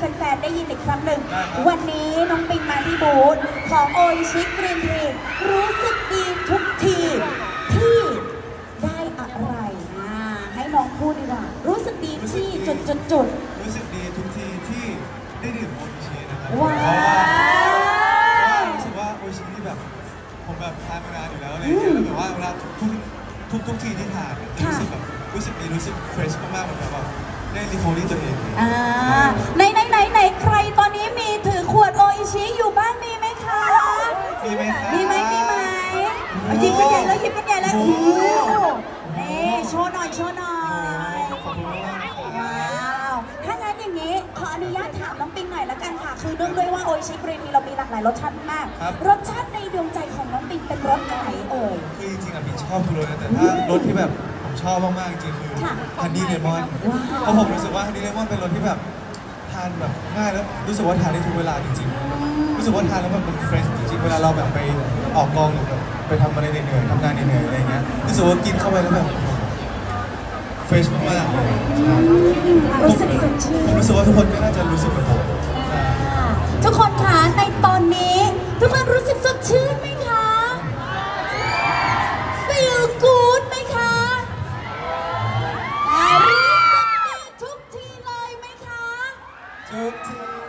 แฟนๆ ได้ยินอีกครั้งหนึ่ง ได้ครับ วันนี้น้องปิงมาที่บูธของโอชิกรีนทีรู้สึกดีทุกทีที่ได้อะไรอ่าให้น้องพูดดีกว่า รู้สึกดีที่จุดจุดจุดรู้สึกดีทุกทีที่ได้ดื่มโออิชินะครับๆว้าเพราะว่าเพราะว่าว รู้สึกว่าโออิชิที่แบบผมแบบทานมานานอยู่แล้วอะไรอย่างเงี้ยแล้วแบบว่าเวลาทุกทุกทุกทีที่ทานเนี่ยจะรู้สึกแบบรู้สึกดีรู้สึกเฟรชมากๆเหมือนแบบว่าได้รีโฟลิ่งตัวเอง อ่า ใครตอนนี้มีถือขวดโออิชิอยู่บ้างมีไหมคะ มีไหมครับ มีไหมมีไหมเอาหยิบกันใหญ่เลยหยิบกันใหญ่เลยโอ้โอ้โหโห นี่โชว์หน่อยโชว์หน่อยขอบคุณมากครับว้าวถ้างั้นอย่างนี้ขออนุญาตถามน้องปิงหน่อยละกันค่ะ คือเนื่องด้วยว่าโออิชิกรีนทีเรามีหลากหลายรสชาติมาก ครับ รสชาติในดวงใจของน้องปิงเป็นรสไหนเอ่ย คือจริงๆอะพี่ชอบทุกรสนะแต่ถ้ารสที่แบบผมชอบมากๆจริงๆคือค่ะฮันนี่เลมอนว้าวเพราะผมรู้สึกว่าฮันนี่เลมอนเป็นรสที่แบบ ทานแบบง่ายแล้วรู้สึกว่าทานได้ทุกเวลาจริงๆ รู้สึกว่าทานแล้วแบบมันเฟรชจริงๆ เวลาเราแบบไปออกกองหรือแบบไปทำอะไรเหนื่อยๆทำงานเหนื่อยๆอะไรเงี้ย รู้สึกว่ากินเข้าไปแล้วแบบเฟรชมากๆเลยใช่รู้สึกสดชื่นผมรู้สึกว่าทุกคนก็น่าจะรู้สึกแบบผม Good team.